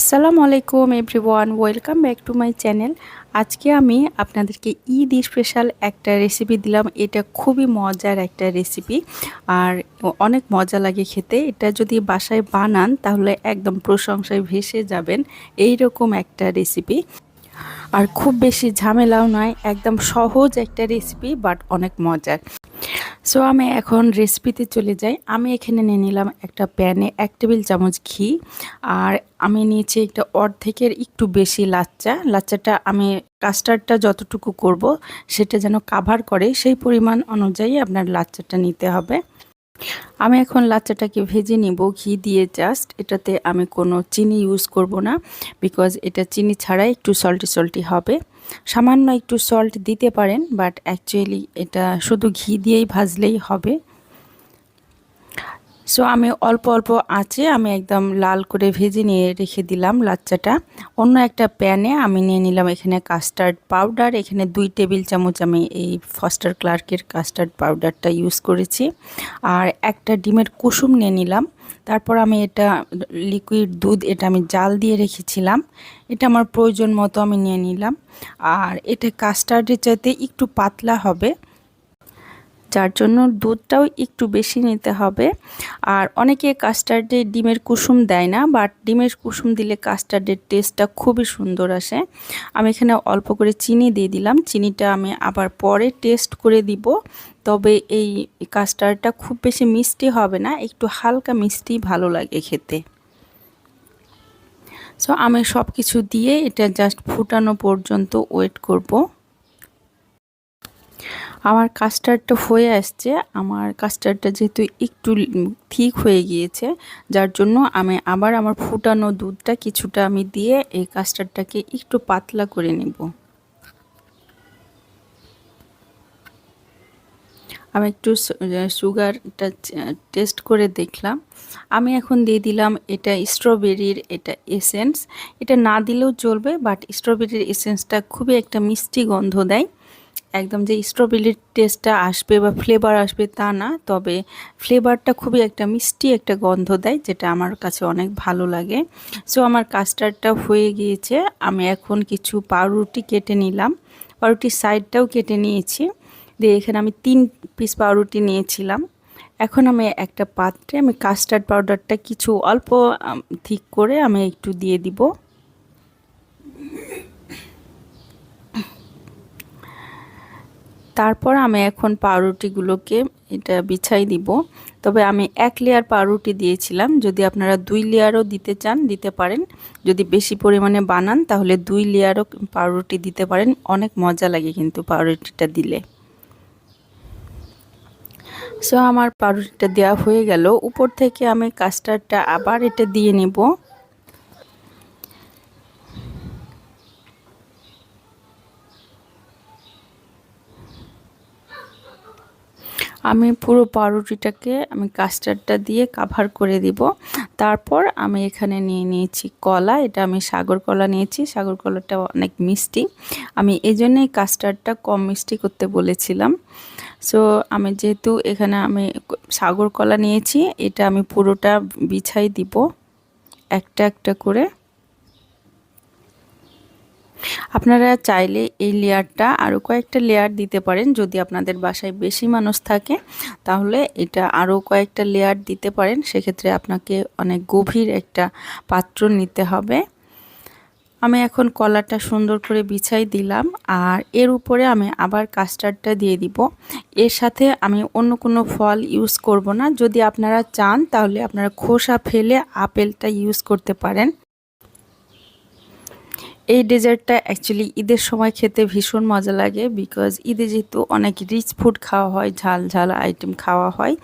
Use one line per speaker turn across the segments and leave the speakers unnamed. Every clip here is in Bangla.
আসসালামু আলাইকুম everyone welcome back to my channel আজকে আমি আপনাদেরকে ঈদ স্পেশাল একটা রেসিপি দিলাম। এটা খুবই মজার একটা রেসিপি আর অনেক মজা লাগে খেতে। এটা যদি বাসায় বানান, তাহলে একদম প্রশংসায় ভেসে যাবেন। এই রকম একটা রেসিপি আর খুব বেশি ঝামেলাও নয়, একদম সহজ একটা রেসিপি বাট অনেক মজার। সো আমি এখন রেসিপিতে চলে যাই। আমি এখানে নিয়ে নিলাম একটা প্যানে এক টেবিল চামচ ঘি। আর আমি নিয়েছি একটা অর্ধেকের একটু বেশি লাচ্চা। লাচ্চাটা আমি কাস্টার্ডটা যতটুকু করব, সেটা যেন কাভার করে, সেই পরিমাণ অনুযায়ী আপনার লাচ্চাটা নিতে হবে। আমি এখন লাচ্চাটাকে ভেজে নিব ঘি দিয়ে জাস্ট এটাতে আমি কোনো চিনি ইউজ করব না বিকজ এটা চিনি ছাড়াই একটু সল্টি সল্টি হবে। সামান্য একটু সল্ট দিতে পারেন বাট অ্যাকচুয়ালি এটা শুধু ঘি দিয়েই ভাজলেই হবে। সো আমি অল্প অল্প আঁচে আমি একদম লাল করে ভেজে নিয়ে রেখে দিলাম লাচ্চাটা। অন্য একটা প্যানে আমি নিয়ে নিলাম এখানে কাস্টার্ড পাউডার। এখানে দুই টেবিল চামচ আমি এই ফস্টার ক্লার্কের কাস্টার্ড পাউডারটা ইউজ করেছি। আর একটা ডিমের কুসুম নিয়ে নিলাম। তারপর আমি এটা লিকুইড দুধ এটা আমি জাল দিয়ে রেখেছিলাম। এটা আমার প্রয়োজন মতো আমি নিয়ে নিলাম। আর এটা কাস্টার্ডের চাইতে একটু পাতলা হবে। যার জন্য দুধটাও একটু বেশি নিতে হবে। আর অনেকে কাস্টার্ডে ডিমের কুসুম দেয় না বাট ডিমের কুসুম দিলে কাস্টার্ডের টেস্টটা খুবই সুন্দর আসে। আমি এখানে অল্প করে চিনি দিয়ে দিলাম। চিনিটা আমি আবার পরে টেস্ট করে দিব। তবে এই কাস্টার্ডটা খুব বেশি মিষ্টি হবে না, একটু হালকা মিষ্টি ভালো লাগে খেতে। সো আমি সব কিছু দিয়ে এটা জাস্ট ফুটানো পর্যন্ত ওয়েট করব। আমার কাস্টার্ডটা হয়ে আসছে। আমার কাস্টার্ডটা যেহেতু একটু ঠিক হয়ে গিয়েছে, যার জন্য আমি আবার আমার ফুটানো দুধটা কিছুটা আমি দিয়ে এই কাস্টার্ডটাকে একটু পাতলা করে নেব। আমি একটু সুগারটা টেস্ট করে দেখলাম। আমি এখন দিয়ে দিলাম এটা স্ট্রবেরির এটা এসেন্স। এটা না দিলেও চলবে, বাট স্ট্রবেরির এসেন্সটা খুবই একটা মিষ্টি গন্ধ দেয়। একদম যে স্ট্রবেরির টেস্টটা আসবে বা ফ্লেভার আসবে তা না, তবে ফ্লেভারটা খুবই একটা মিষ্টি একটা গন্ধ দেয়, যেটা আমার কাছে অনেক ভালো লাগে। সো আমার কাস্টার্ডটা হয়ে গিয়েছে। আমি এখন কিছু পাউরুটি কেটে নিলাম। পাউরুটির সাইডটাও কেটে নিয়েছি। দিয়ে এখানে আমি তিন পিস পাউরুটি নিয়েছিলাম। এখন আমি একটা পাত্রে আমি কাস্টার্ড পাউডারটা কিছু অল্প ঠিক করে আমি একটু দিয়ে দিব। তারপর আমি এখন পাউরুটিগুলোকে এটা বিছাই দিব। তবে আমি এক লেয়ার পাউরুটি দিয়েছিলাম। যদি আপনারা দুই লেয়ারও দিতে চান, দিতে পারেন। যদি বেশি পরিমাণে বানান, তাহলে দুই লেয়ারও পাউরুটি দিতে পারেন। অনেক মজা লাগে কিন্তু পাউরুটিটা দিলে। সো আমার পাউরুটিটা দেওয়া হয়ে গেল। উপর থেকে আমি কাস্টার্ডটা আবার এটা দিয়ে নেব। আমি পুরো পাউরুটিটাকে আমি কাস্টার্ডটা দিয়ে কাভার করে দিব। তারপর আমি এখানে নিয়ে নিয়েছি কলা, এটা আমি সাগর কলা নিয়েছি, সাগর কলাটা অনেক মিষ্টি। আমি এই জন্যই কাস্টার্ডটা কম মিষ্টি করতে বলেছিলাম। সো আমি যেহেতু এখানে আমি সাগর কলা নিয়েছি, এটা আমি পুরোটা বিছাই দিব, একটা একটা করে। আপনারা চাইলে এই লেয়ারটা আরও কয়েকটা লেয়ার দিতে পারেন যদি আপনাদের বাসায় বেশি মানুষ থাকে। তাহলে এটা আরও কয়েকটা লেয়ার দিতে পারেন। সেক্ষেত্রে আপনাকে অনেক গভীর একটা পাত্র নিতে হবে। আমি এখন কলাটা সুন্দর করে বিছাই দিলাম আর এর উপরে আমি আবার কাস্টার্ডটা দিয়ে দিব। এর সাথে আমি অন্য কোনো ফল ইউজ করব না। যদি আপনারা চান তাহলে আপনারা খোসা ফেলে আপেলটা ইউজ করতে পারেন। এই ডেজার্টটা অ্যাকচুয়ালি ঈদের সময় খেতে ভীষণ মজা লাগে বিকজ ঈদে যেহেতু অনেক রিচ ফুড খাওয়া হয়, ঝাল ঝাল আইটেম খাওয়া হয়।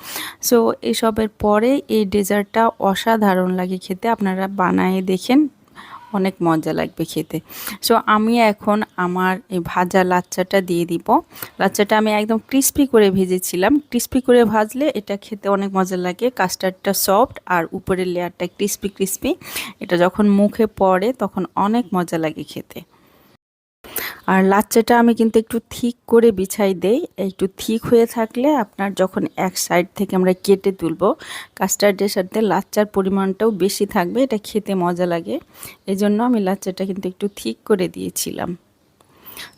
সো এসবের পরে এই ডেজার্টটা অসাধারণ লাগে খেতে। আপনারা বানায় দেখেন। অনেক মজা লাগবে খেতে। সো আমি এখন আমার এই ভাজা লাচ্চাটা দিয়ে দিব। লাচ্চাটা আমি একদম ক্রিস্পি করে ভেজেছিলাম। ক্রিস্পি করে ভাজলে এটা খেতে অনেক মজা লাগে। কাস্টার্ডটা সফট আর উপরের লেয়ারটা ক্রিস্পি ক্রিস্পি এটা যখন মুখে পড়ে তখন অনেক মজা লাগে খেতে। আর লাচ্চাটা আমি কিন্তু একটু থিক করে বিছাই দেই। একটু থিক হয়ে থাকলে আপনার যখন এক সাইড থেকে আমরা কেটে তুলব কাস্টার্ডের সাথে লাচ্চার পরিমাণটাও বেশি থাকবে, এটা খেতে মজা লাগে। এজন্য জন্য আমি লাচ্চাটা কিন্তু একটু থিক করে দিয়েছিলাম।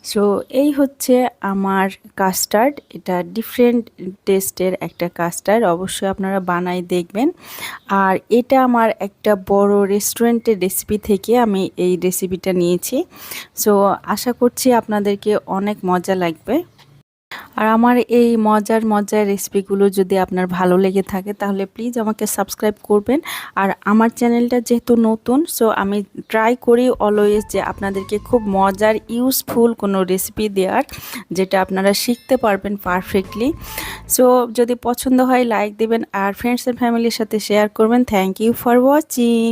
সো এই হচ্ছে আমার কাস্টার্ড এটা ডিফারেন্ট টেস্টের একটা কাস্টার্ড অবশ্যই আপনারা বানাই দেখবেন। আর এটা আমার একটা বড় রেস্টুরেন্টের রেসিপি থেকে আমি এই রেসিপিটা নিয়েছি। সো আশা করছি আপনাদেরকে অনেক মজা লাগবে। আর আমার এই মজার মজার রেসিপিগুলো যদি আপনার ভালো লেগে থাকে, তাহলে প্লিজ আমাকে সাবস্ক্রাইব করবেন। আর আমার চ্যানেলটা যেহেতু নতুন সো আমি ট্রাই করি অলওয়েজ যে আপনাদেরকে খুব মজার ইউজফুল কোনো রেসিপি দেওয়ার যেটা আপনারা শিখতে পারবেন পারফেক্টলি সো যদি পছন্দ হয় লাইক দেবেন, আর ফ্রেন্ডস অ্যান্ড ফ্যামিলির সাথে শেয়ার করবেন। Thank you for watching